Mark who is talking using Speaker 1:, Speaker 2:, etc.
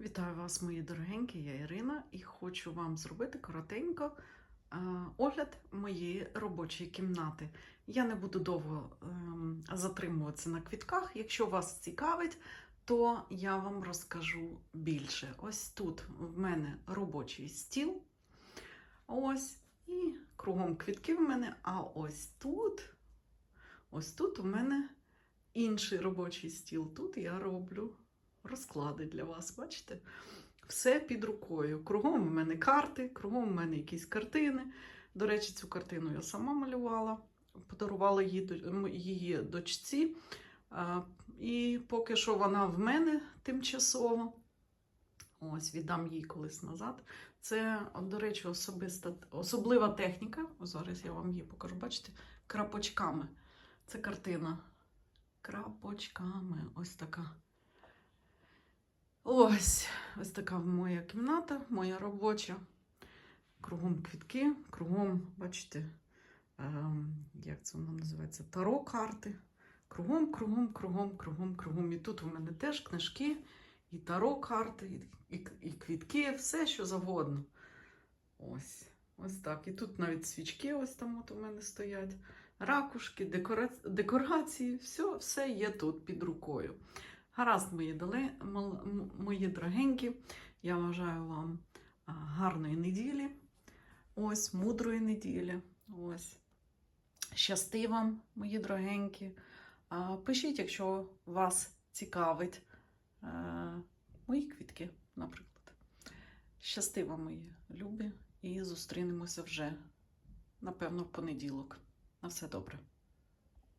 Speaker 1: Вітаю вас, мої дорогенькі, я Ірина, і хочу вам зробити коротенько е, огляд моєї робочої кімнати. Я не буду довго ем, затримуватися на квітках. Якщо вас цікавить, то я вам розкажу більше. Ось тут в мене робочий стіл. Ось, і кругом квітки в мене, а ось тут, ось тут у мене інший робочий стіл. Тут я роблю розклади для вас, бачите? Все під рукою. Кругом у мене карти, кругом у мене якісь картини. До речі, цю картину я сама малювала, подарувала її, дочці. І поки що вона в мене тимчасово. Ось, віддам їй колись назад. Це, до речі, особиста, особлива техніка. Зараз я вам її покажу. Бачите, крапочками. Це картина. Крапочками. Ось така. Ось, ось така моя кімната, моя робоча. Кругом квітки, кругом, бачите, ем, як це воно називається? Таро карти. Кругом, кругом, кругом, кругом, кругом. І тут у мене теж книжки, і таро карти, і, і, і квітки, все що завгодно. Ось, ось так. І тут навіть свічки ось там от у мене стоять. Ракушки, декора... декорації, все, все є тут під рукою. Гаразд, мої, дали, мої дорогенькі, я бажаю вам гарної неділі, ось, мудрої неділі. Ось. Щасти вам, мої дорогенькі. Пишіть, якщо вас цікавить мої квітки, наприклад. Щасти вам, мої любі, і зустрінемося вже, напевно, в понеділок. На все добре.